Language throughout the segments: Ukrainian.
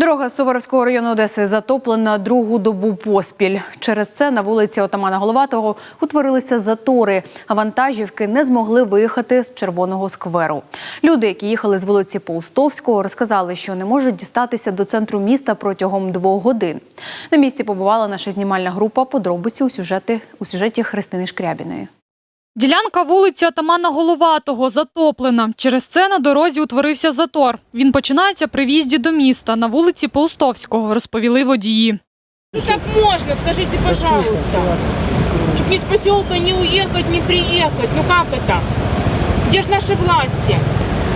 Дорога з Суворовського району Одеси затоплена другу добу поспіль. Через це на вулиці Отамана Головатого утворилися затори, а вантажівки не змогли виїхати з червоного скверу. Люди, які їхали з вулиці Паустовського, розказали, що не можуть дістатися до центру міста протягом двох годин. На місці побувала наша знімальна група. Подробиці у сюжеті у сюжеті Христини Шкрябіної. Ділянка вулиці Отамана Головатого затоплена. Через це на дорозі утворився затор. Він починається при в'їзді до міста на вулиці Паустовського, розповіли водії. Ну как можно, скажите, пожалуйста? Чуть из поселка не уехать, не приехать. Ну как это? Где же наши власти?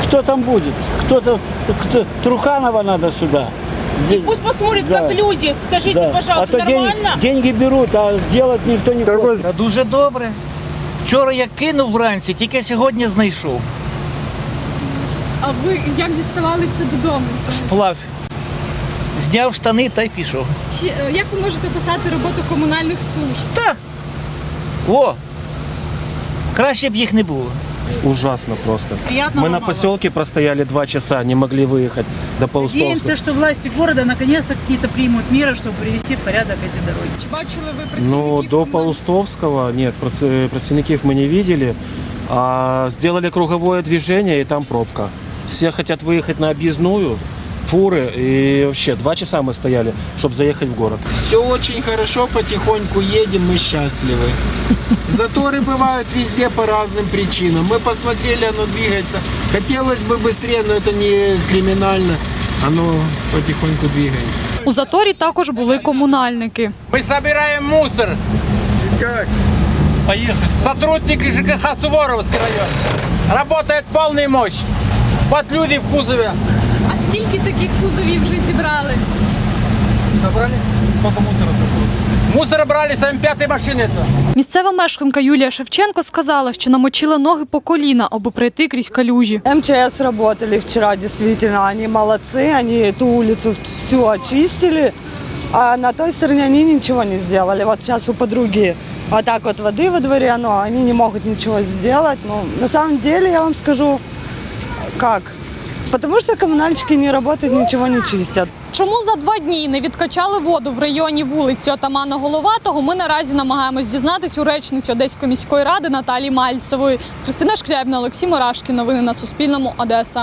Кто там будет? Кто-то, кто, Труханова надо сюда. Де- Пусть посмотрят, Да. как люди. Скажите, да. пожалуйста, а то нормально? деньги берут, а делать никто не хочет. Та дуже добре. Вчора я кинув вранці, тільки сьогодні знайшов. А ви як діставалися додому? Вплав. Зняв штани та й пішов. Чи е, як ви можете писати роботу комунальних служб? Та. О! Краще б їх не було. Ужасно просто. Приятного Мы на мало. поселке простояли два часа, не могли выехать до Паустовска. Надеемся, что власти города наконец-то какие-то примут меры, чтобы привести в порядок эти дороги. Чи бачили ви працівників? Ну, до комунальних Паустовского нет, прац- працівників мы не видели. А сделали круговое движение, и там пробка. Все хотят выехать на объездную, фуры, и вообще два часа мы стояли, чтобы заехать в город. Все очень хорошо, потихоньку едем, мы счастливы. Заторы бывают везде по разным причинам. Мы посмотрели, оно двигается. Хотелось бы быстрее, но это не криминально. Оно потихоньку двигаемся. У заторі також були комунальники. Мы собираем мусор. Как? Поехать. Сотрудники ЖКХ Суворовский район. Работает полная мощь. Вот люди в кузове. А скільки таких кузовів вже зібрали? Мусор брали сами пятой машины. Это. Місцева мешканка Юлія Шевченко сказала, що намочила ноги по коліна, аби пройти крізь калюжі. МЧС работали вчера, действительно, они молодцы, они эту улицу всю очистили, а на той стороне они ничего не сделали. Вот сейчас у подруги вот так вот воды во дворе, но они не могут ничего сделать. Ну, на самом деле, я вам скажу, как? Потому что коммунальщики не работают, ничего не чистят. Чому за два дні не відкачали воду в районі вулиці Отамана Головатого? Ми наразі намагаємось дізнатись у речниці Одеської міської ради Наталії Мальцевої. Христина Шкрябна, Олексій Мурашкін. Новини на Суспільному. Одеса.